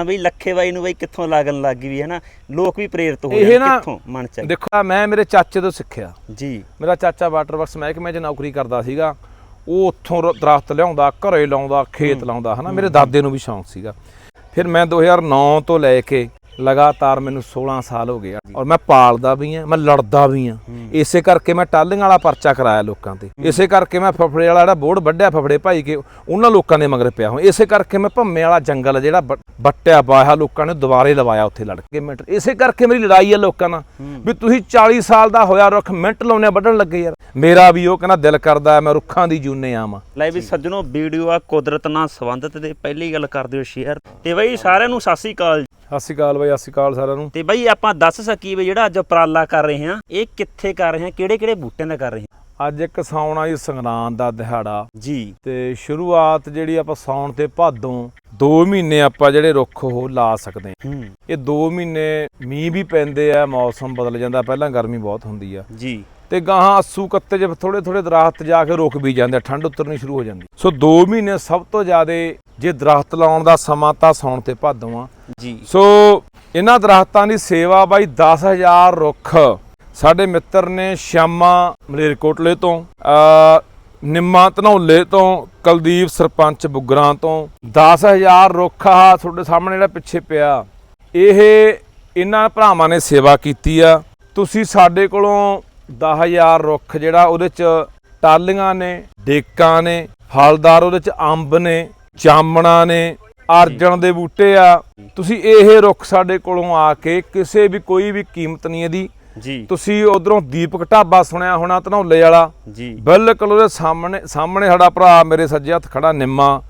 ਹਾਂ ਬਈ ਲੱਖੇ ਬਾਈ ਨੂੰ ਬਈ ਕਿੱਥੋਂ ਲੱਗਣ ਲੱਗ ਗਈ ਵੀ ਹੈ ਨਾ ਲੋਕ ਵੀ ਪ੍ਰੇਰਿਤ ਹੋ ਨਾ- ਕਿੱਥੋਂ? ਮਨ ਚ? ਦੇਖੋ ਮੈਂ ਮੇਰੇ ਚਾਚੇ ਤੋਂ ਸਿੱਖਿਆ। ਜੀ। ਮੇਰਾ ਚਾਚਾ ਵਾਟਰ ਵਰਕਸ ਮਹਿਕਮੇ 'ਚ ਨੌਕਰੀ ਕਰਦਾ ਸੀਗਾ ਉਹ ਉੱਥੋਂ ਦਰਖਤ ਲਿਆਉਂਦਾ ਘਰੇ ਲਾਉਂਦਾ ਖੇਤ ਲਾਉਂਦਾ ਹਨਾ? ਮੇਰੇ ਦਾਦੇ ਨੂੰ ਵੀ ਸ਼ੌਂਕ ਸੀਗਾ। ਫਿਰ ਮੈਂ 2009 ਤੋਂ ਲੈ ਕੇ ਲਗਾਤਾਰ ਮੈਨੂੰ 16 ਸਾਲ ਹੋ ਗਏ ਆ ਔਰ ਮੈਂ ਪਾਲਦਾ ਵੀ ਆ ਮੈਂ ਲੜਦਾ ਵੀ ਆ। ਇਸੇ ਕਰਕੇ ਮੈਂ ਟਾਲੀਆਂ ਵਾਲਾ ਪਰਚਾ ਕਰਾਇਆ ਲੋਕਾਂ ਤੇ। ਇਸੇ ਕਰਕੇ ਮੈਂ ਫਫੜੇ ਵਾਲਾ ਜਿਹੜਾ ਬੋਰਡ ਵੱਢਿਆ ਫਫੜੇ ਭਾਈ ਕੇ ਉਹਨਾਂ ਲੋਕਾਂ ਦੇ ਮਗਰ ਪਿਆ ਹਾਂ ਇਸੇ ਕਰਕੇ ਮੈਂ ਭੰਮੇ ਵਾਲਾ ਜੰਗਲ ਜਿਹੜਾ ਬ- ਵੱਟਿਆ ਬਾਇਆ ਲੋਕਾਂ ਨੇ ਦੁਬਾਰੇ ਲਵਾਇਆ ਉੱਥੇ ਲੜ ਕੇ ਮਿੰਟ। ਇਸੇ ਕਰਕੇ ਮੇਰੀ ਲੜਾਈ ਆ ਲੋਕਾਂ ਨਾਲ। ਵੀ ਤੁਸੀਂ 40 ਸਾਲ ਦਾ ਹੋਇਆ ਰੁੱਖ ਮਿੰਟ ਲਾਉਣੇ ਵੱਢਣ ਲੱਗੇ ਯਾਰ। ਮੇਰਾ ਵੀ ਉਹ ਕਹਿੰਦਾ ਦਿਲ ਕਰਦਾ ਹੈ, ਮੈਂ ਰੁੱਖਾਂ ਦੀ ਜੂਨੇ ਆਵਾਂ। ਲੈ ਵੀ ਸੱਜਣੋ ਵੀਡੀਓ ਆ ਕੁਦਰਤ ਨਾਲ ਸੰਬੰਧਿਤ ਤੇ ਪਹਿਲੀ ਗੱਲ ਕਰ ਦਿਓ ਸ਼ੇਅਰ। ਤੇ ਬਈ ਸਾਰਿਆਂ ਨੂੰ ਸਤਿ ਸ੍ਰੀ ਅਕਾਲ ਸਤਿ ਸ਼੍ਰੀ ਅਕਾਲ ਬਾਈ ਸਤਿ ਸ਼੍ਰੀ ਅਕਾਲ ਸਾਰਿਆਂ ਨੂੰ। ਤੇ ਬਈ ਆਪਾਂ ਦੱਸ ਸਕੀ ਵੀ ਜਿਹੜਾ ਅੱਜ ਉਪਰਾਲਾ ਕਰ ਰਹੇ ਹਾਂ ਇਹ ਕਿੱਥੇ ਕਰ ਰਹੇ ਹਾਂ ਕਿਹੜੇ ਕਿਹੜੇ ਬੂਟਿਆਂ ਦਾ ਕਰ ਰਹੇ ਹਾਂ? ਅੱਜ ਇੱਕ ਸਾਉਣਾ ਜੀ ਸੰਗਰਾਂਦ ਦਾ ਦਿਹਾੜਾ। ਜੀ। ਤੇ ਸ਼ੁਰੂਆਤ ਜਿਹੜੀ ਆਪਾਂ ਸਾਉਣ ਤੇ ਭਾਦੋਂ 2 ਮਹੀਨੇ ਆਪਾਂ ਜਿਹੜੇ ਰੁੱਖ ਉਹ ਲਾ ਸਕਦੇ ਹਾਂ। ਹੂੰ। ਇਹ 2 ਮਹੀਨੇ ਮੀਂਹ ਵੀ ਪੈਂਦੇ ਆ ਮੌਸਮ ਬਦਲ ਜਾਂਦਾ ਪਹਿਲਾਂ ਗਰਮੀ ਬਹੁਤ ਹੁੰਦੀ ਆ। ਜੀ। ਤੇ ਗਾਹਾਂ ਅੱਸੂ ਕੱਤੇ ਜੇ ਥੋੜੇ ਥੋੜੇ ਦਰਖਤ ਜਾ ਕੇ ਰੁਕ ਵੀ ਜਾਂਦੇ ਆ, ਠੰਡ ਉਤਰਨੀ ਸ਼ੁਰੂ ਹੋ ਜਾਂਦੀ। ਸੋ 2 ਮਹੀਨੇ ਸਭ ਤੋਂ ਜ਼ਿਆਦਾ ਜੇ ਦਰਖਤ ਲਾਉਣ ਦਾ ਸਮਾਂ ਤਾਂ ਸਾਉਣ ਤੇ ਭਾਦੋਂ ਆ ਜੀ। ਸੋ ਇਹਨਾਂ ਦਰਖਤਾਂ ਦੀ ਸੇਵਾ ਬਾਈ 10000 ਰੁੱਖ ਸਾਡੇ ਮਿੱਤਰ ਨੇ ਸ਼ਿਆਮਾ ਮਲੇਰਕੋਟਲੇ ਤੋਂ ਅ ਨਿੰਮਾ ਧਨੌਲੇ ਤੋਂ ਕੁਲਦੀਪ ਸਰਪੰਚ ਬੁੱਗਰਾਂ ਤੋਂ 10000 ਰੁੱਖ ਆ ਤੁਹਾਡੇ ਸਾਹਮਣੇ ਜਿਹੜਾ ਪਿੱਛੇ ਪਿਆ। ਇਹ ਇਹਨਾਂ ਭਰਾਵਾਂ ਨੇ ਸੇਵਾ ਕੀਤੀ ਆ। ਤੁਸੀਂ ਸਾਡੇ ਕੋਲੋਂ 10000 ਰੁੱਖ ਜਿਹੜਾ ਉਹਦੇ ਚ ਟਾਲੀਆਂ ਨੇ ਡੇਕਾਂ ਨੇ ਫਲਦਾਰ ਉਹਦੇ ਚ ਅੰਬ ਨੇ ਜਾਮਣਾ ਨੇ ਅਰਜਨ ਦੇ ਬੂਟੇ ਆ। ਤੁਸੀਂ ਇਹ ਰੁੱਖ ਸਾਡੇ ਕੋਲੋਂ ਆ ਕੇ ਕਿਸੇ ਵੀ ਕੋਈ ਵੀ ਕੀਮਤ ਨਹੀਂ ਇਹਦੀ। ਜੀ। ਤੁਸੀਂ ਉਧਰੋਂ ਦੀਪਕ ਢਾਬਾ ਸੁਣਿਆ ਹੋਣਾ ਧਨੌਲੇ ਵਾਲਾ? ਜੀ। ਬਿਲਕੁਲ ਉਹਦੇ ਸਾਹਮਣੇ ਸਾਹਮਣੇ ਸਾਡਾ ਭਰਾ ਮੇਰੇ ਸੱਜੇ ਹੱਥ ਖੜਾ ਨਿੰਮਾ।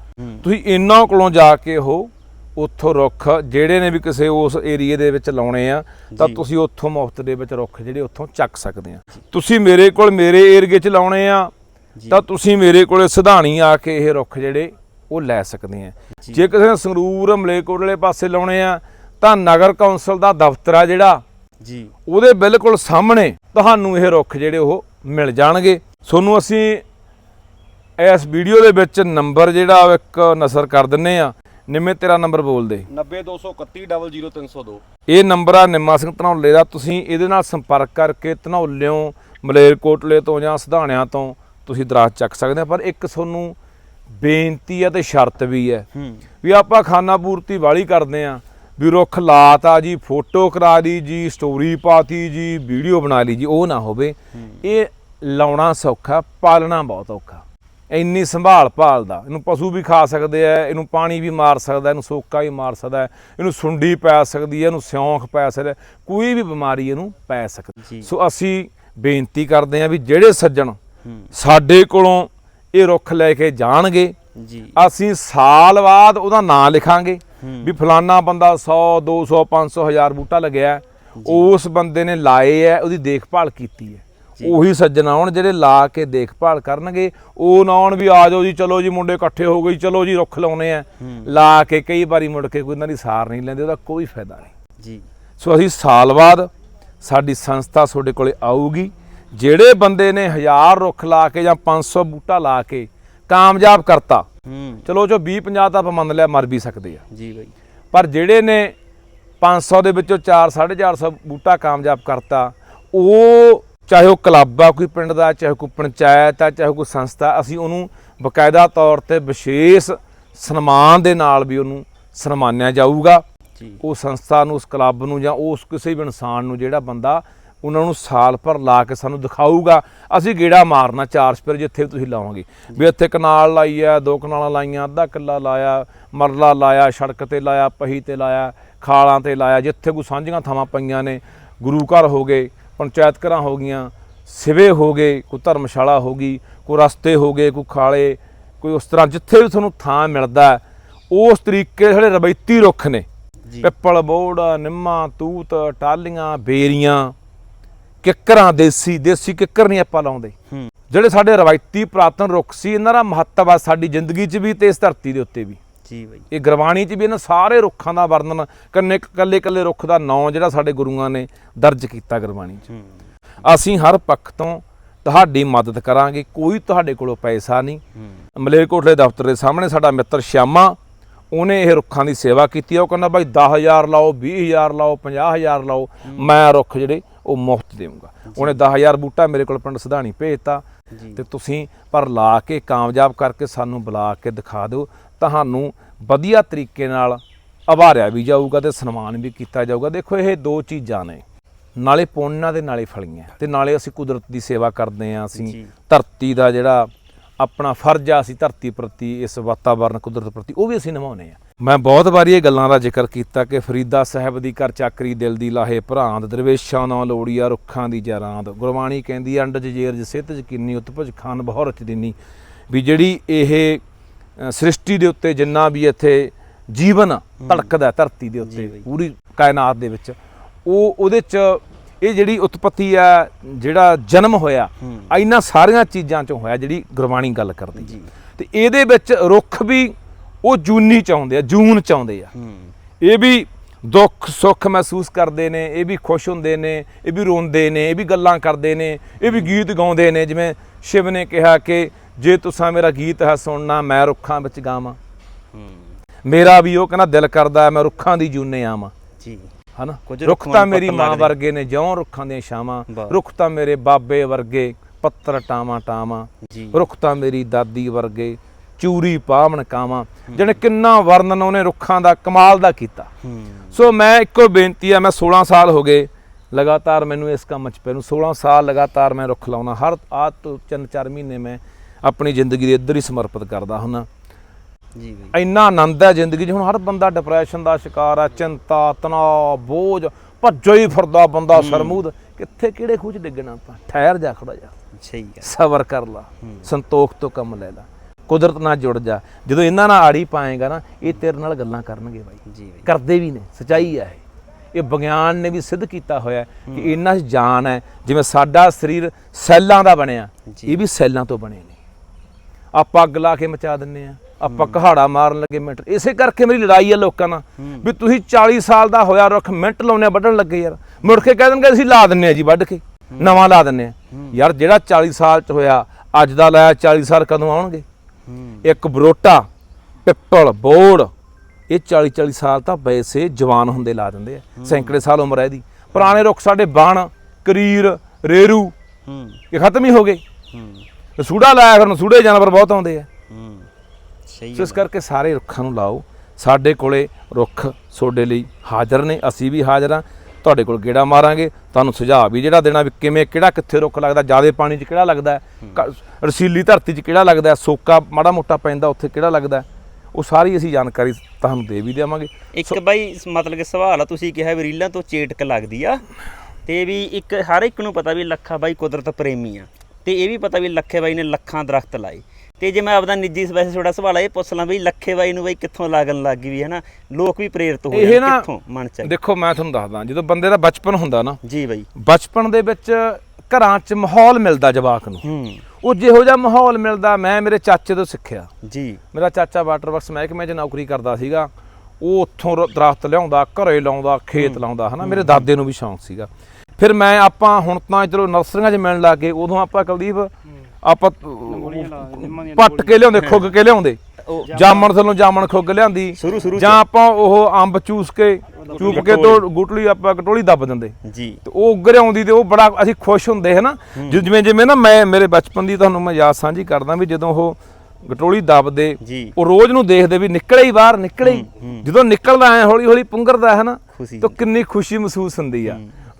ਤੁਸੀਂ ਇਹਨਾਂ ਕੋਲੋਂ ਜਾ ਕੇ ਉਹ ਉੱਥੋਂ ਰੁੱਖ ਜਿਹੜੇ ਨੇ ਵੀ ਕਿਸੇ ਉਸ ਏਰੀਏ ਦੇ ਵਿੱਚ ਲਾਉਣੇ ਆ ਤਾਂ। ਤੁਸੀਂ ਉੱਥੋਂ ਮੁਫਤ ਦੇ ਵਿੱਚ ਰੁੱਖ ਜਿਹੜੇ ਉੱਥੋਂ ਚੱਕ ਸਕਦੇ ਆ ਤੁਸੀਂ ਮੇਰੇ ਕੋਲ ਮੇਰੇ ਏਰੀਏ 'ਚ ਲਾਉਣੇ ਆ। ਤਾਂ ਤੁਸੀਂ ਮੇਰੇ ਕੋਲੇ ਸਿਧਾਣੀ ਆ ਕੇ ਇਹ ਰੁੱਖ ਜਿਹੜੇ ਉਹ ਲੈ ਸਕਦੇ ਆ ਜੀ। ਕਿਸੇ ਨੇ ਸੰਗਰੂਰ ਮਲੇਕੋਟਲੇ ਪਾਸੇ ਲਾਉਣੇ ਆ ਤਾਂ ਨਗਰ ਕੌਂਸਲ ਦਾ ਦਫ਼ਤਰ ਆ ਜਿਹੜਾ ਜੀ ਉਹਦੇ ਬਿਲਕੁਲ ਸਾਹਮਣੇ ਤੁਹਾਨੂੰ ਇਹ ਰੁੱਖ ਜਿਹੜੇ ਉਹ ਮਿਲ ਜਾਣਗੇ ਤੁਹਾਨੂੰ ਅਸੀਂ ਇਸ ਵੀਡੀਓ ਦੇ ਵਿੱਚ ਨੰਬਰ ਜਿਹੜਾ ਇੱਕ ਨਸਰ ਕਰ ਦਿੰਨੇ ਆ ਨਿੰਮੇ ਤੇਰਾ ਨੰਬਰ ਬੋਲ ਦੇ। 90231 ਇਹ ਨੰਬਰ ਆ ਨਿੰਮਾ ਸਿੰਘ ਧਨੌਲੇ ਦਾ। ਤੁਸੀਂ ਇਹਦੇ ਨਾਲ ਸੰਪਰਕ ਕਰਕੇ ਧਨੌਲਿਓਂ ਮਲੇਰਕੋਟਲੇ ਤੋਂ ਜਾਂ ਸਿਧਾਣਿਆਂ ਤੋਂ ਤੁਸੀਂ ਦਰਾਜ ਚੱਕ ਸਕਦੇ ਆ। ਪਰ ਇੱਕ ਤੁਹਾਨੂੰ ਬੇਨਤੀ ਹੈ ਤੇ ਸ਼ਰਤ ਵੀ ਹੂੰ। ਵੀ ਆਪਾਂ ਖਾਨਾ ਪੂਰਤੀ ਵਾਲੀ ਕਰਦੇ ਆ ਵੀ ਰੁੱਖ ਲਾਤਾ ਜੀ ਫੋਟੋ ਕਰਾ ਲਈ ਜੀ ਸਟੋਰੀ ਪਾਤੀ ਜੀ ਵੀਡੀਓ ਬਣਾ ਲਈ ਜੀ ਉਹ ਨਾ ਹੋਵੇ। ਇਹ ਲਾਉਣਾ ਸੌਖਾ ਪਾਲਣਾ ਬਹੁਤ ਔਖਾ। ਇੰਨੀ ਸੰਭਾਲ ਭਾਲਦਾ ਇਹਨੂੰ ਪਸ਼ੂ ਵੀ ਖਾ ਸਕਦੇ ਆ ਇਹਨੂੰ ਪਾਣੀ ਵੀ ਮਾਰ ਸਕਦਾ ਇਹਨੂੰ ਸੋਕਾ ਵੀ ਮਾਰ ਸਕਦਾ ਇਹਨੂੰ ਸੁੰਡੀ ਪੈ ਸਕਦੀ ਹੈ ਇਹਨੂੰ ਸਿਉਂਖ ਪੈ ਸਕਦਾ ਕੋਈ ਵੀ ਬਿਮਾਰੀ ਇਹਨੂੰ ਪੈ ਸਕਦੀ ਸੋ ਅਸੀਂ ਬੇਨਤੀ ਕਰਦੇ ਆ ਵੀ ਜਿਹੜੇ ਸੱਜਣ ਸਾਡੇ ਕੋਲੋਂ ਇਹ ਰੁੱਖ ਲੈ ਕੇ ਜਾਣਗੇ ਜੀ। ਅਸੀਂ ਸਾਲ ਬਾਅਦ ਉਹਦਾ ਨਾਂ ਲਿਖਾਂਗੇ। ਵੀ ਫਲਾਨਾ ਬੰਦਾ 100 200 500 ਹਜ਼ਾਰ ਬੂਟਾ ਲੱਗਿਆ। ਉਸ ਬੰਦੇ ਨੇ ਲਾਏ ਹੈ ਉਹਦੀ ਦੇਖਭਾਲ ਕੀਤੀ ਹੈ। ਉਹੀ ਸੱਜਣ ਆਉਣ ਜਿਹੜੇ ਲਾ ਕੇ ਦੇਖਭਾਲ ਕਰਨਗੇ ਉਹ ਨਾ ਆਉਣ ਵੀ ਆ ਜਾਓ ਜੀ ਚਲੋ ਜੀ ਮੁੰਡੇ ਇਕੱਠੇ ਹੋ ਗਏ ਚਲੋ ਜੀ ਰੁੱਖ ਲਾਉਣੇ ਆ। ਲਾ ਕੇ ਕਈ ਵਾਰੀ ਮੁੜ ਕੇ ਕੋਈ ਇਹਨਾਂ ਦੀ ਸਾਰ ਨਹੀਂ ਲੈਂਦੇ ਉਹਦਾ ਕੋਈ ਫਾਇਦਾ ਨਹੀਂ। ਜੀ। ਸੋ ਅਸੀਂ ਸਾਲ ਬਾਅਦ ਸਾਡੀ ਸੰਸਥਾ ਤੁਹਾਡੇ ਕੋਲੇ ਆਊਗੀ। ਜਿਹੜੇ ਬੰਦੇ ਨੇ 1000 ਰੁੱਖ ਲਾ ਕੇ ਜਾਂ 500 ਬੂਟਾ ਲਾ ਕੇ ਕਾਮਯਾਬ ਕਰਤਾ ਚਲੋ ਜੋ 20 50 ਤਾਂ ਆਪਾਂ ਮੰਨ ਲਿਆ ਮਰ ਵੀ ਸਕਦੇ ਆ। ਜੀ ਬਈ। ਪਰ ਜਿਹੜੇ ਨੇ 500 ਦੇ ਵਿੱਚੋਂ 4 450 ਬੂਟਾ ਕਾਮਯਾਬ ਕਰਤਾ ਉਹ ਚਾਹੇ ਉਹ ਕਲੱਬ ਆ ਕੋਈ ਪਿੰਡ ਦਾ ਚਾਹੇ ਕੋਈ ਪੰਚਾਇਤ ਆ ਚਾਹੇ ਕੋਈ ਸੰਸਥਾ ਅਸੀਂ ਉਹਨੂੰ ਬਕਾਇਦਾ ਤੌਰ ਤੇ ਵਿਸ਼ੇਸ਼ ਸਨਮਾਨ ਦੇ ਨਾਲ ਵੀ ਉਹਨੂੰ ਸਨਮਾਨਿਆ ਜਾਊਗਾ। ਉਹ ਸੰਸਥਾ ਨੂੰ ਉਸ ਕਲੱਬ ਨੂੰ ਜਾਂ ਉਸ ਕਿਸੇ ਵੀ ਇਨਸਾਨ ਨੂੰ ਜਿਹੜਾ ਬੰਦਾ ਉਹਨਾਂ ਨੂੰ ਸਾਲ ਭਰ ਲਾ ਕੇ ਸਾਨੂੰ ਦਿਖਾਊਗਾ। ਅਸੀਂ ਗੇੜਾ ਮਾਰਨਾ ਚਾਰ ਸਪੇਰ ਜਿੱਥੇ ਵੀ ਤੁਸੀਂ ਲਾਓਗੇ। ਵੀ ਇੱਥੇ ਕਨਾਲ ਲਾਈ ਆ ਦੋ ਕਨਾਲਾਂ ਲਾਈਆਂ ਅੱਧਾ ਕਿੱਲਾ ਲਾਇਆ ਮਰਲਾ ਲਾਇਆ ਸੜਕ ਤੇ ਲਾਇਆ ਪਹੀ ਤੇ ਲਾਇਆ ਖਾਲਾਂ ਤੇ ਲਾਇਆ ਜਿੱਥੇ ਕੋਈ ਸਾਂਝੀਆਂ ਥਾਵਾਂ ਪਈਆਂ ਨੇ ਗੁਰੂ ਘਰ ਹੋ ਗਏ ਪੰਚਾਇਤ ਘਰਾਂ ਹੋ ਗਈਆਂ ਸਿਵੇ ਹੋ ਗਏ ਕੋਈ ਧਰਮਸ਼ਾਲਾ ਹੋ ਗਈ ਕੋਈ ਰਸਤੇ ਹੋ ਗਏ ਕੋਈ ਖਾਲੇ ਕੋਈ ਉਸ ਤਰ੍ਹਾਂ ਜਿੱਥੇ ਵੀ ਤੁਹਾਨੂੰ ਥਾਂ ਮਿਲਦਾ ਉਸ ਤਰੀਕੇ ਜਿਹੜੇ ਰਵਾਇਤੀ ਰੁੱਖ ਨੇ। ਪਿੱਪਲ ਬੋੜ ਨਿੰਮਾ ਤੂਤ ਟਾਲੀਆਂ ਬੇਰੀਆਂ ਕਿੱਕਰਾਂ ਦੇਸੀ ਦੇਸੀ ਕਿੱਕਰ ਨਹੀਂ ਆਪਾਂ ਲਾਉਂਦੇ। ਜਿਹੜੇ ਸਾਡੇ ਰਵਾਇਤੀ ਪੁਰਾਤਨ ਰੁੱਖ ਸੀ ਇਹਨਾਂ ਦਾ ਮਹੱਤਵ ਆ ਸਾਡੀ ਜ਼ਿੰਦਗੀ 'ਚ ਵੀ ਤੇ ਇਸ ਧਰਤੀ ਦੇ ਉੱਤੇ ਵੀ। ਜੀ ਬਈ। ਇਹ ਗੁਰਬਾਣੀ 'ਚ ਵੀ ਇਹਨਾਂ ਸਾਰੇ ਰੁੱਖਾਂ ਦਾ ਵਰਣਨ ਕੰਨੇ ਕੱਲੇ ਕੱਲੇ ਰੁੱਖ ਦਾ ਨਾਂ ਜਿਹੜਾ ਸਾਡੇ ਗੁਰੂਆਂ ਨੇ ਦਰਜ ਕੀਤਾ ਗੁਰਬਾਣੀ 'ਚ। ਅਸੀਂ ਹਰ ਪੱਖ ਤੋਂ ਤੁਹਾਡੀ ਮਦਦ ਕਰਾਂਗੇ ਕੋਈ ਤੁਹਾਡੇ ਕੋਲੋਂ ਪੈਸਾ ਨਹੀਂ। ਮਲੇਰਕੋਟਲੇ ਦਫ਼ਤਰ ਦੇ ਸਾਹਮਣੇ ਸਾਡਾ ਮਿੱਤਰ ਸ਼ਿਆਮਾ ਉਹਨੇ ਇਹ ਰੁੱਖਾਂ ਦੀ ਸੇਵਾ ਕੀਤੀ ਉਹ ਕਹਿੰਦਾ ਬਾਈ 10000 ਲਾਓ 20000 ਲਾਓ 50000 ਲਾਓ ਮੈਂ ਰੁੱਖ ਜਿਹੜੇ ਉਹ ਮੁਫਤ ਦੇਵਾਂਗਾ ਉਹਨੇ 10000 ਬੂਟਾ ਮੇਰੇ ਕੋਲ ਪਿੰਡ ਸਧਾਣੀ ਭੇਜਤਾ। ਤੇ ਤੁਸੀਂ ਪਰ ਲਾ ਕੇ ਕਾਮਯਾਬ ਕਰਕੇ ਸਾਨੂੰ ਬੁਲਾ ਕੇ ਦਿਖਾ ਦਿਓ। ਤੁਹਾਨੂੰ ਵਧੀਆ ਤਰੀਕੇ ਨਾਲ ਆਭਾਰਿਆ ਵੀ ਜਾਊਗਾ ਤੇ ਸਨਮਾਨ ਵੀ ਕੀਤਾ ਜਾਊਗਾ। ਦੇਖੋ ਇਹ ਦੋ ਚੀਜ਼ਾਂ ਨੇ। ਨਾਲੇ ਪੁੰਨਾਂ ਦੇ ਨਾਲੇ ਫਲੀਆਂ ਤੇ ਨਾਲੇ ਅਸੀਂ ਕੁਦਰਤ ਦੀ ਸੇਵਾ ਕਰਦੇ ਆ ਅਸੀਂ। ਧਰਤੀ ਦਾ ਜਿਹੜਾ ਆਪਣਾ ਫਰਜ਼ ਆ ਅਸੀਂ ਧਰਤੀ ਪ੍ਰਤੀ ਇਸ ਵਾਤਾਵਰਨ ਕੁਦਰਤ ਪ੍ਰਤੀ ਉਹ ਵੀ ਅਸੀਂ ਨਿਭਾਉਨੇ ਆ ਮੈਂ ਬਹੁਤ ਵਾਰੀ ਇਹ ਗੱਲਾਂ ਦਾ ਜ਼ਿਕਰ ਕੀਤਾ ਕਿ ਫਰੀਦਾ ਸਾਹਿਬ ਦੀ ਕਰ ਚਾਕਰੀ ਦਿਲ ਦੀ ਲਾਹੇ ਭਰਾਂਦ ਦਰਵੇਸ਼ਾਂ ਨਾਲ ਲੋੜੀਆ ਰੁੱਖਾਂ ਦੀ ਜਰਾਂਦ। ਗੁਰਬਾਣੀ ਕਹਿੰਦੀ ਅੰਡ ਜੇਰ ਜਸਿਤ ਯਕੀਨੀ ਉਤਪਜ ਖਾਨ ਬਹੁਰ ਚ ਦਿਨੀ ਵੀ ਜਿਹੜੀ ਇਹ ਸ੍ਰਿਸ਼ਟੀ ਦੇ ਉੱਤੇ ਜਿੰਨਾ ਵੀ ਇੱਥੇ ਜੀਵਨ ਆ, ਧੜਕਦਾ ਹੈ ਧਰਤੀ ਦੇ ਉੱਤੇ। ਪੂਰੀ ਕਾਇਨਾਤ ਦੇ ਵਿੱਚ ਉਹ ਉਹਦੇ ਚ ਇਹ ਜਿਹੜੀ ਉਤਪਤੀ ਆ ਜਿਹੜਾ ਜਨਮ ਹੋਇਆ ਹੂੰ। ਇਹਨਾਂ ਸਾਰੀਆਂ ਚੀਜ਼ਾਂ ਚੋਂ ਹੋਇਆ ਜਿਹੜੀ ਗੁਰਬਾਣੀ ਗੱਲ ਕਰਦੀ ਜੀ। ਤੇ ਇਹਦੇ ਵਿੱਚ ਰੁੱਖ ਵੀ ਉਹ ਜੂਨੀ ਚਾਹੁੰਦੇ ਆ ਜੂਨ ਚਾਹੁੰਦੇ ਆ। ਹੂੰ। ਇਹ ਵੀ ਦੁੱਖ ਸੁੱਖ ਮਹਿਸੂਸ ਕਰਦੇ ਨੇ ਇਹ ਵੀ ਖੁਸ਼ ਹੁੰਦੇ ਨੇ ਇਹ ਵੀ ਰੋਂਦੇ ਨੇ ਇਹ ਵੀ ਗੱਲਾਂ ਕਰਦੇ ਨੇ ਇਹ ਵੀ ਗੀਤ ਗਾਉਂਦੇ ਨੇ ਜਿਵੇਂ ਸ਼ਿਵ ਨੇ ਕਿਹਾ ਕਿ ਜੇ ਤੁਸਾਂ ਮੇਰਾ ਗੀਤ ਹੈ ਸੁਣਨਾ ਮੈਂ ਰੁੱਖਾਂ ਵਿੱਚ ਗਾਵਾਂ। ਮੇਰਾ ਵੀ ਉਹ ਕਹਿੰਦਾ ਦਿਲ ਕਰਦਾ ਮੈਂ ਰੁੱਖਾਂ ਦੀ ਜੂਨੇ ਆਵਾਂ। ਜੀ। ਹਨਾ? ਕੁਝ ਰੁੱਖ ਤਾਂ ਮੇਰੀ ਮਾਂ। ਵਰਗੇ ਨੇ ਜਿਉਂ ਰੁੱਖਾਂ ਦੀਆਂ ਛਾਵਾਂ। ਰੁੱਖ ਤਾਂ ਮੇਰੇ ਬਾਬੇ ਵਰਗੇ ਪੱਤਰ ਟਾਵਾਂ ਟਾਵਾਂ। ਰੁੱਖ ਤਾਂ ਮੇਰੀ ਦਾਦੀ ਵਰਗੇ ਚੂਰੀ ਪਾਵਨ ਕਾਵਾਂ। ਜਿਹਨੇ ਕਿੰਨਾ ਵਰਣਨ ਉਹਨੇ ਰੁੱਖਾਂ ਦਾ ਕਮਾਲ ਦਾ ਕੀਤਾ। ਸੋ ਮੈਂ ਇੱਕੋ ਬੇਨਤੀ ਆ ਮੈਂ 16 ਸਾਲ ਹੋ ਗਏ ਲਗਾਤਾਰ ਮੈਨੂੰ ਇਸ ਕੰਮ 'ਚ ਪੈ ਨੂੰ। 16 ਸਾਲ ਲਗਾਤਾਰ ਮੈਂ ਰੁੱਖ ਲਾਉਣਾ। ਹਰ ਆਹ ਤੋਂ ਤਿੰਨ ਚਾਰ ਮਹੀਨੇ ਮੈਂ ਆਪਣੀ ਜ਼ਿੰਦਗੀ ਦੇ ਇੱਧਰ ਹੀ ਸਮਰਪਿਤ ਕਰਦਾ ਹੁੰਨਾ ਜੀ ਬਈ। ਇੰਨਾ ਆਨੰਦ ਹੈ ਜ਼ਿੰਦਗੀ 'ਚ ਹੁਣ ਹਰ ਬੰਦਾ ਡਿਪਰੈਸ਼ਨ ਦਾ ਸ਼ਿਕਾਰ ਆ ਚਿੰਤਾ ਤਣਾਅ ਬੋਝ ਭੱਜੋ ਹੀ ਫਿਰਦਾ ਬੰਦਾ ਸਰਮੂਦ। ਕਿੱਥੇ ਕਿਹੜੇ ਖੂਚ ਡਿੱਗਣਾ ਆਪਾਂ? ਠਹਿਰ ਜਾ ਖੜਾ ਜਾ ਸਹੀ ਹੈ ਸਬਰ ਕਰ ਲਾ। ਸੰਤੋਖ ਤੋਂ ਕੰਮ ਲੈ ਲਾ। ਕੁਦਰਤ ਨਾਲ ਜੁੜ ਜਾ। ਜਦੋਂ ਇਹਨਾਂ ਨਾਲ ਆੜੀ ਪਾਏਗਾ ਨਾ ਇਹ ਤੇਰੇ ਨਾਲ ਗੱਲਾਂ ਕਰਨਗੇ ਬਾਈ। ਜੀ ਬਈ। ਕਰਦੇ ਵੀ ਨੇ ਸਚਾਈ ਹੈ ਇਹ। ਇਹ ਵਿਗਿਆਨ ਨੇ ਵੀ ਸਿੱਧ ਕੀਤਾ ਹੋਇਆ ਕਿ ਇਹਨਾਂ 'ਚ ਜਾਨ ਹੈ ਜਿਵੇਂ ਸਾਡਾ ਸਰੀਰ ਸੈੱਲਾਂ ਦਾ ਬਣਿਆ। ਇਹ ਵੀ ਸੈੱਲਾਂ ਤੋਂ ਬਣੇ ਨੇ ਆਪਾਂ ਅੱਗ ਲਾ ਕੇ ਮਚਾ ਦਿੰਨੇ ਆ ਆਪਾਂ ਕਹਾੜਾ ਮਾਰਨ ਲੱਗੇ ਮਿੰਟ ਇਸੇ ਕਰਕੇ ਮੇਰੀ ਲੜਾਈ ਹੈ ਲੋਕਾਂ ਨਾਲ ਵੀ ਤੁਸੀਂ 40 ਸਾਲ ਦਾ ਹੋਇਆ ਰੁੱਖ ਮਿੰਟ ਲਾਉਣੇ ਆ, ਵੱਢਣ ਲੱਗੇ ਯਾਰ। ਮੁੜ ਕੇ ਕਹਿ ਦੇਣਗੇ ਅਸੀਂ ਲਾ ਦਿੰਨੇ ਆ ਜੀ ਵੱਢ ਕੇ ਨਵਾਂ ਲਾ ਦਿੰਨੇ ਆ। ਯਾਰ ਜਿਹੜਾ 40 ਸਾਲ ਚ ਹੋਇਆ ਅੱਜ ਦਾ ਲਾਇਆ 40 ਸਾਲ ਕਦੋਂ ਆਉਣਗੇ? ਇੱਕ ਬਰੋਟਾ ਪਿੱਪਲ ਬੋੜ ਇਹ 40 40 ਸਾਲ ਤਾਂ ਵੈਸੇ ਜਵਾਨ ਹੁੰਦੇ ਲਾ ਦਿੰਦੇ ਆ ਸੈਂਕੜੇ ਸਾਲ ਉਮਰ ਹੈ ਇਹਦੀ। ਪੁਰਾਣੇ ਰੁੱਖ ਸਾਡੇ ਬਣ ਕਰੀਰ ਰੇਰੂ ਇਹ ਖਤਮ ਹੀ ਹੋ ਗਏ। ਹੂੰ ਸੂੜਾ ਲਾਇਆ ਫਿਰ ਸੂੜੇ ਜਾਨਵਰ ਬਹੁਤ ਆਉਂਦੇ ਆ। ਹੂੰ ਸਹੀ ਸੋ ਇਸ ਕਰਕੇ ਸਾਰੇ ਰੁੱਖਾਂ ਨੂੰ ਲਾਓ। ਸਾਡੇ ਕੋਲੇ ਰੁੱਖ ਤੁਹਾਡੇ ਲਈ ਹਾਜ਼ਰ ਨੇ ਅਸੀਂ ਵੀ ਹਾਜ਼ਰ ਹਾਂ। ਤੁਹਾਡੇ ਕੋਲ ਗੇੜਾ ਮਾਰਾਂਗੇ ਤੁਹਾਨੂੰ ਸੁਝਾਅ ਵੀ ਜਿਹੜਾ ਦੇਣਾ ਵੀ ਕਿਵੇਂ ਕਿਹੜਾ ਕਿੱਥੇ ਰੁੱਖ ਲੱਗਦਾ ਜਿਆਦੇ ਪਾਣੀ 'ਚ ਕਿਹੜਾ ਲੱਗਦਾ ਰਸੀਲੀ ਧਰਤੀ 'ਚ ਕਿਹੜਾ ਲੱਗਦਾ ਸੋਕਾ ਮਾੜਾ ਮੋਟਾ ਪੈਂਦਾ ਉੱਥੇ ਕਿਹੜਾ ਲੱਗਦਾ ਉਹ ਸਾਰੀ ਅਸੀਂ ਜਾਣਕਾਰੀ ਤੁਹਾਨੂੰ ਦੇ ਵੀ ਦੇਵਾਂਗੇ। ਇੱਕ ਬਾਈ ਮਤਲਬ ਕਿ ਸਵਾਲ ਆ ਤੁਸੀਂ ਕਿਹਾ ਵੀ ਰੀਲਾਂ ਤੋਂ ਚੇਟਕ ਲੱਗਦੀ ਆ। ਤੇ ਵੀ ਇੱਕ ਹਰ ਇੱਕ ਨੂੰ ਪਤਾ ਵੀ ਲੱਖਾ ਬਾਈ ਕੁਦਰਤ ਪ੍ਰੇਮੀ ਆ। ਤੇ ਇਹ ਵੀ ਪਤਾ ਵੀ ਲੱਖੇ ਬਾਈ ਨੇ ਲੱਖਾਂ ਦਰਖਤ ਲਾਏ। ਤੇ ਜੇ ਮੈਂ ਆਪਦਾ ਨਿੱਜੀ ਵੈਸੇ ਥੋੜਾ ਸਵਾਲ ਇਹ ਪੁੱਛ ਲਾਂ ਬਈ ਲੱਖੇ ਬਾਈ ਨੂੰ ਬਈ ਕਿੱਥੋਂ ਲੱਗਣ ਲੱਗ ਗਈ ਵੀ ਹਨਾ? ਲੋਕ ਵੀ ਪ੍ਰੇਰਿਤ ਹੋ ਨਾ ਕਿੱਥੋਂ? ਮਨ ਚ? ਦੇਖੋ ਮੈਂ ਤੁਹਾਨੂੰ ਦੱਸਦਾ ਜਦੋਂ ਬੰਦੇ ਦਾ ਬਚਪਨ ਹੁੰਦਾ ਨਾ ਜੀ ਬਾਈ। ਬਚਪਨ ਦੇ ਵਿੱਚ ਘਰਾਂ 'ਚ ਮਾਹੌਲ ਮਿਲਦਾ ਜਵਾਕ ਨੂੰ। ਉਹ ਜਿਹੋ ਜਿਹਾ ਮਾਹੌਲ ਮਿਲਦਾ ਮੈਂ ਮੇਰੇ ਚਾਚੇ ਤੋਂ ਸਿੱਖਿਆ। ਜੀ। ਮੇਰਾ ਚਾਚਾ ਵਾਟਰ ਵਰਕਸ ਮਹਿਕਮੇ 'ਚ ਨੌਕਰੀ ਕਰਦਾ ਸੀਗਾ ਉਹ ਉੱਥੋਂ ਦਰਖਤ ਲਿਆਉਂਦਾ ਘਰੇ ਲਾਉਂਦਾ ਖੇਤ ਲਾਉਂਦਾ ਹਨਾ? ਮੇਰੇ ਦਾਦੇ ਨੂੰ ਵੀ ਸ਼ੌਂਕ ਸੀਗਾ। ਫਿਰ ਮੈਂ ਆਪਾਂ ਹੁਣ ਤਾਂ ਚਲੋ ਨਰਸਰੀਆਂ 'ਚ ਮਿਲਣ ਲੱਗ ਗਏ ਉਦੋਂ ਆਪਾਂ ਕੁਲਦੀਪ ਆਪਾਂ ਪੱਟ ਕੇ ਲਿਆਉਂਦੇ ਖੁੱਗ ਕੇ ਲਿਆਉਂਦੇ। ਜਾਮਣ। ਥੱਲੋਂ ਜਾਮਣ ਖੁੱਗ ਲਿਆਂਦੀ ਜਾਂ ਆਪਾਂ ਉਹ ਅੰਬ ਚੂਸ ਕੇ ਚੂਪ ਕੇ ਤੋਂ ਗੁਟਲੀ ਆਪਾਂ ਕਟੋਲੀ ਦੱਬ ਦਿੰਦੇ। ਜੀ। ਤੇ ਉਹ ਉੱਗਰ ਆਉਂਦੀ ਤੇ ਉਹ ਬੜਾ ਅਸੀਂ ਖੁਸ਼ ਹੁੰਦੇ ਹਨਾ? ਜਿਵੇਂ ਜਿਵੇਂ ਨਾ ਮੈਂ ਮੇਰੇ ਬਚਪਨ ਦੀ ਤੁਹਾਨੂੰ ਮੈਂ ਯਾਦ ਸਾਂਝੀ ਕਰਦਾ ਵੀ ਜਦੋਂ ਉਹ ਗਟੋਲੀ ਦੱਬਦੇ ਉਹ ਰੋਜ਼ ਨੂੰ ਦੇਖਦੇ ਵੀ ਨਿਕਲੇ ਹੀ ਬਾਹਰ ਨਿਕਲੇ ਹੀ। ਜਦੋਂ ਨਿਕਲਦਾ ਐ ਹੌਲੀ ਹੌਲੀ ਪੁੰਗਰਦਾ ਹੈ ਨਾ ਤਾਂ ਕਿੰਨੀ ਖੁਸ਼ੀ ਮਹਿਸੂਸ ਹੁੰਦੀ ਆ।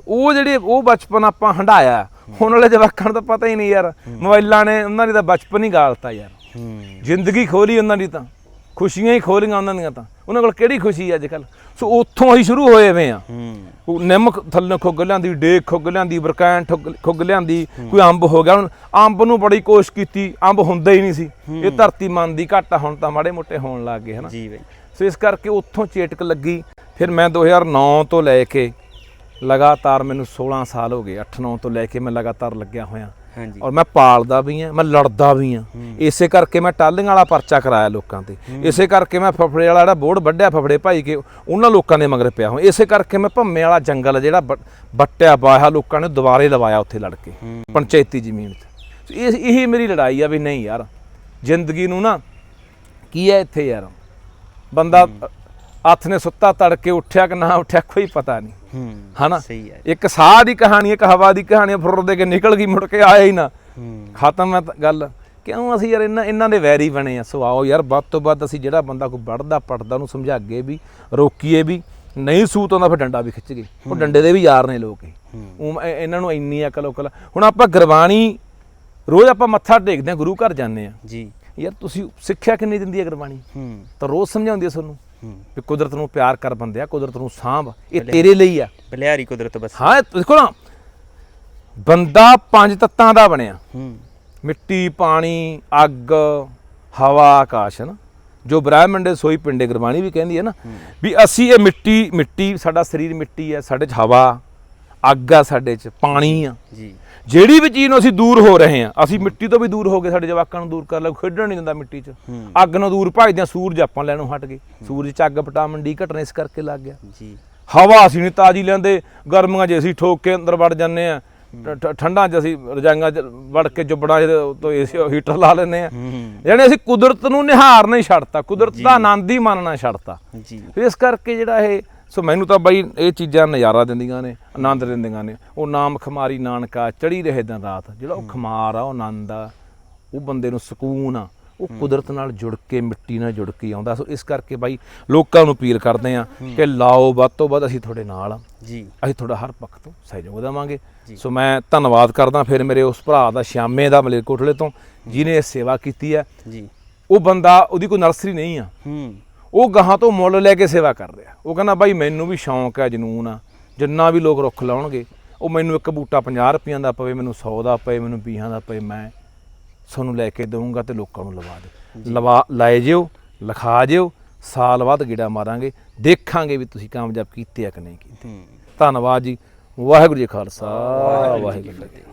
ਉਹ ਜਿਹੜੇ ਉਹ ਬਚਪਨ ਆਪਾਂ ਹੰਡਾਇਆ ਹੁਣ ਵਾਲੇ ਜਵਾਕਾਂ ਨੂੰ ਤਾਂ ਪਤਾ ਹੀ ਨਹੀਂ ਯਾਰ। ਮੋਬਾਈਲਾਂ ਨੇ ਉਹਨਾਂ ਦੀ ਤਾਂ ਬਚਪਨ ਹੀ ਗਾਲਤਾ ਯਾਰ। ਹੂੰ। ਜ਼ਿੰਦਗੀ ਖੋਲੀ ਉਹਨਾਂ ਦੀ ਤਾਂ। ਖੁਸ਼ੀਆਂ ਹੀ ਖੋਲੀਆਂ ਉਹਨਾਂ ਦੀਆਂ ਤਾਂ। ਉਹਨਾਂ ਕੋਲ ਕਿਹੜੀ ਖੁਸ਼ੀ ਅੱਜ ਕੱਲ ਸੋ ਉੱਥੋਂ ਹੀ ਸ਼ੁਰੂ ਹੋਏ ਵੇ ਆ। ਹੂੰ। ਉਹ ਨਿੰਮ ਥੱਲੇ ਖੁੱਗ ਲਿਆਂਦੀ ਡੇਕ ਖੁੱਗ ਲਿਆਂਦੀ ਬਰਕੈਨ ਖੁੱਗ ਲਿਆਂਦੀ ਕੋਈ ਅੰਬ ਹੋ ਗਿਆ। ਹੁਣ ਅੰਬ ਨੂੰ ਬੜੀ ਕੋਸ਼ਿਸ਼ ਕੀਤੀ ਅੰਬ ਹੁੰਦਾ ਹੀ ਨਹੀਂ ਸੀ। ਇਹ ਧਰਤੀ ਮਨ ਦੀ ਘਾਟਾ ਹੁਣ ਤਾਂ ਮਾੜੇ ਮੋਟੇ ਹੋਣ ਲੱਗ ਗਏ ਹਨਾ। ਜੀ ਬਾਈ। ਸੋ ਇਸ ਕਰਕੇ ਉੱਥੋਂ ਚੇਟਕ ਲੱਗੀ। ਫਿਰ ਮੈਂ 2009 ਤੋਂ ਲੈ ਕੇ ਲਗਾਤਾਰ ਮੈਨੂੰ 16 ਸਾਲ ਹੋ ਗਏ 8-9 ਤੋਂ ਲੈ ਕੇ ਮੈਂ ਲਗਾਤਾਰ ਲੱਗਿਆ ਹੋਇਆ। ਹਾਂਜੀ। ਔਰ ਮੈਂ ਪਾਲਦਾ ਵੀ ਆ ਮੈਂ ਲੜਦਾ ਵੀ ਆ ਇਸੇ ਕਰਕੇ ਮੈਂ ਟਾਲੀਆਂ ਵਾਲਾ ਪਰਚਾ ਕਰਾਇਆ ਲੋਕਾਂ ਤੇ। ਇਸੇ ਕਰਕੇ ਮੈਂ ਫਫੜੇ ਵਾਲਾ ਜਿਹੜਾ ਬੋਰਡ ਵੱਢਿਆ ਫਫੜੇ ਭਾਈ ਕੇ ਉਹਨਾਂ ਲੋਕਾਂ ਦੇ ਮਗਰ ਪਿਆ ਹਾਂ ਇਸੇ ਕਰਕੇ ਮੈਂ ਭੰਮੇ ਵਾਲਾ ਜੰਗਲ ਜਿਹੜਾ ਬ- ਵੱਟਿਆ ਬਾਇਆ ਲੋਕਾਂ ਨੇ ਦੁਬਾਰੇ ਲਵਾਇਆ ਉੱਥੇ ਲੜ ਕੇ ਪੰਚਾਇਤੀ ਜ਼ਮੀਨ ਤੇ। ਇਹ ਇਹੀ ਮੇਰੀ ਲੜਾਈ ਆ ਵੀ ਨਹੀਂ ਯਾਰ ਜ਼ਿੰਦਗੀ ਨੂੰ ਨਾ ਕੀ ਹੈ ਇੱਥੇ ਯਾਰ? ਬੰਦਾ ਹੱਥ ਨੇ ਸੁੱਤਾ ਤੜਕੇ ਉੱਠਿਆ ਕਿ ਨਾ ਉੱਠਿਆ ਕੋਈ ਪਤਾ ਨਹੀਂ। ਹੂੰ ਹਨਾ? ਸਹੀ ਹੈ। ਇੱਕ ਸਾਹ ਦੀ ਕਹਾਣੀ ਇੱਕ ਹਵਾ ਦੀ ਕਹਾਣੀ ਫੁਰ ਦੇ ਕੇ ਨਿਕਲ ਗਈ ਮੁੜ ਕੇ ਆਇਆ ਹੀ ਨਾ। ਖਤਮ ਹੈ ਗੱਲ। ਕਿਉਂ ਅਸੀਂ ਯਾਰ ਇਹਨਾਂ ਇਹਨਾਂ ਦੇ ਵੈਰੀ ਬਣੇ ਆ? ਸੋ ਆਓ ਯਾਰ ਵੱਧ ਤੋਂ ਵੱਧ ਅਸੀਂ ਜਿਹੜਾ ਬੰਦਾ ਕੋਈ ਵੜਦਾ ਪੜਦਾ ਉਹਨੂੰ ਸਮਝਾਗੇ ਵੀ ਰੋਕੀਏ ਵੀ ਨਹੀਂ ਸੂਤ ਆਉਂਦਾ ਫਿਰ ਡੰਡਾ ਵੀ ਖਿੱਚ ਗਏ। ਉਹ ਡੰਡੇ ਦੇ ਵੀ ਯਾਰ ਨੇ ਲੋਕ ਉਹ ਇਹਨਾਂ ਨੂੰ ਇੰਨੀ ਅਕਲ ਉਕਲ। ਹੁਣ ਆਪਾਂ ਗੁਰਬਾਣੀ ਰੋਜ਼ ਆਪਾਂ ਮੱਥਾ ਟੇਕਦੇ ਆ ਗੁਰੂ ਘਰ ਜਾਂਦੇ ਆ ਜੀ। ਯਾਰ ਤੁਸੀਂ ਸਿੱਖਿਆ ਕਿੰਨੀ ਦਿੰਦੀ ਹੈ ਗੁਰਬਾਣੀ? ਹੂੰ। ਤਾਂ ਰੋਜ਼ ਸਮਝਾਉਂਦੀ ਹੈ ਤੁਹਾਨੂੰ। ਵੀ ਕੁਦਰਤ ਨੂੰ ਪਿਆਰ ਕਰ ਬੰਦਿਆ ਕੁਦਰਤ ਨੂੰ ਸਾਂਭ। ਇਹ ਤੇਰੇ ਲਈ ਆ। ਬਲਿਆਰੀ ਕੁਦਰਤ ਬਸ। ਹਾਂ ਦੇਖੋ ਨਾ ਬੰਦਾ ਪੰਜ ਤੱਤਾਂ ਦਾ ਬਣਿਆ। ਹੂੰ। ਮਿੱਟੀ ਪਾਣੀ ਅੱਗ ਹਵਾ ਆਕਾਸ਼ ਨਾ ਜੋ ਬ੍ਰਹਮੰਡੇ ਸੋਈ ਪਿੰਡੇ ਗੁਰਬਾਣੀ ਵੀ ਕਹਿੰਦੀ ਹੈ ਨਾ ਵੀ ਅਸੀਂ ਇਹ ਮਿੱਟੀ ਮਿੱਟੀ ਸਾਡਾ ਸਰੀਰ ਮਿੱਟੀ ਹੈ ਸਾਡੇ 'ਚ ਹਵਾ ਅੱਗ ਆ ਸਾਡੇ 'ਚ ਪਾਣੀ ਆ। ਜੀ। ਜਿਹੜੀ ਵੀ ਚੀਜ਼ ਨੂੰ ਅਸੀਂ ਦੂਰ ਹੋ ਰਹੇ ਹਾਂ ਅਸੀਂ ਮਿੱਟੀ ਤੋਂ ਵੀ ਦੂਰ ਹੋ ਗਏ ਸਾਡੇ ਜਵਾਕਾਂ ਨੂੰ ਦੂਰ ਕਰ ਲਿਆ ਖੇਡਣ ਨਹੀਂ ਦਿੰਦਾ ਮਿੱਟੀ 'ਚ। ਅੱਗ ਨੂੰ ਦੂਰ ਭਜਦੇ ਸੂਰਜ ਆਪਾਂ ਲੈਣੋਂ ਹਟ ਗਏ। ਸੂਰਜ 'ਚ ਅੱਗ ਵਿਟਾਮਿਨ ਡੀ ਘਟਣਾ ਇਸ ਕਰਕੇ ਲੱਗ ਗਿਆ। ਜੀ। ਹਵਾ ਅਸੀਂ ਨਹੀਂ ਤਾਜੀ ਲੈਂਦੇ ਗਰਮੀਆਂ 'ਚ ਅਸੀਂ ਠੋਕ ਕੇ ਅੰਦਰ ਵੜ ਜਾਂਦੇ ਆ ਠੰਡਾਂ 'ਚ ਅਸੀਂ ਰਜਾਈਆਂ 'ਚ ਵੜ ਕੇ ਜੁਬੜਾਂ ਤੋਂ ਏਸੀ ਹੀਟਰ ਲਾ ਲੈਂਦੇ ਆ ਯਾਨੀ ਅਸੀਂ ਕੁਦਰਤ ਨੂੰ ਨਿਹਾਰ ਨਹੀਂ ਛੱਡਤਾ ਕੁਦਰਤ ਦਾ ਆਨੰਦ ਹੀ ਮੰਨਣਾ ਛੱਡਤਾ। ਜੀ। ਇਸ ਕਰਕੇ ਜਿਹੜਾ ਇਹ ਸੋ ਮੈਨੂੰ ਤਾਂ ਬਾਈ ਇਹ ਚੀਜ਼ਾਂ ਨਜ਼ਾਰਾ ਦਿੰਦੀਆਂ ਨੇ ਆਨੰਦ ਦਿੰਦੀਆਂ ਨੇ। ਉਹ ਨਾਮ ਖਮਾਰੀ ਨਾਨਕਾ ਚੜੀ ਰਹੇ ਦਿਨ ਰਾਤ। ਜਿਹੜਾ ਉਹ ਖਮਾਰ ਆ ਉਹ ਆਨੰਦ ਆ ਉਹ ਬੰਦੇ ਨੂੰ ਸਕੂਨ ਆ ਉਹ ਕੁਦਰਤ ਨਾਲ ਜੁੜ ਕੇ ਮਿੱਟੀ ਨਾਲ ਜੁੜ ਕੇ ਆਉਂਦਾ। ਸੋ ਇਸ ਕਰਕੇ ਬਾਈ ਲੋਕਾਂ ਨੂੰ ਅਪੀਲ ਕਰਦੇ ਆ ਕਿ ਲਾਓ ਵੱਧ ਤੋਂ ਵੱਧ ਅਸੀਂ ਤੁਹਾਡੇ ਨਾਲ ਆ। ਜੀ। ਅਸੀਂ ਤੁਹਾਡਾ ਹਰ ਪੱਖ ਤੋਂ ਸਹਿਯੋਗ ਦੇਵਾਂਗੇ। ਸੋ ਮੈਂ ਧੰਨਵਾਦ ਕਰਦਾ ਫਿਰ ਮੇਰੇ ਉਸ ਭਰਾ ਦਾ ਸ਼ਾਮੇ ਦਾ ਮਲੇਰਕੋਟਲੇ ਤੋਂ ਜਿਨੇ ਸੇਵਾ ਕੀਤੀ ਹੈ। ਜੀ। ਉਹ ਬੰਦਾ ਉਹਦੀ ਕੋਈ ਨਰਸਰੀ ਨਹੀਂ ਆ। ਹੂੰ। ਉਹ ਗਾਹਾਂ ਤੋਂ ਮੁੱਲ ਲੈ ਕੇ ਸੇਵਾ ਕਰ ਰਿਹਾ। ਉਹ ਕਹਿੰਦਾ ਬਾਈ ਮੈਨੂੰ ਵੀ ਸ਼ੌਂਕ ਹੈ ਜਨੂਨ ਆ। ਜਿੰਨਾ ਵੀ ਲੋਕ ਰੁੱਖ ਲਾਉਣਗੇ ਉਹ ਮੈਨੂੰ ਇੱਕ ਬੂਟਾ 50 ਰੁਪਈਆਂ ਦਾ ਪਵੇ ਮੈਨੂੰ 100 ਦਾ ਪਵੇ ਮੈਨੂੰ 20 ਦਾ ਪਵੇ ਮੈਂ ਤੁਹਾਨੂੰ ਲੈ ਕੇ ਦਊਂਗਾ ਤੇ ਲੋਕਾਂ ਨੂੰ ਲਵਾ ਦੇ। ਲਵਾ ਲਾਏ ਜਿਓ ਲਿਖਾ ਜਿਓ ਸਾਲ ਬਾਅਦ ਗੇੜਾ ਮਾਰਾਂਗੇ। ਦੇਖਾਂਗੇ ਵੀ ਤੁਸੀਂ ਕਾਮਯਾਬ ਕੀਤੇ ਆ ਕਿ ਨਹੀਂ ਕੀਤੇ। ਧੰਨਵਾਦ ਜੀ। ਵਾਹਿਗੁਰੂ ਜੀ ਖਾਲਸਾ ਵਾਹਿਗੁਰੂ ਜੀ ਫਤਿਹ।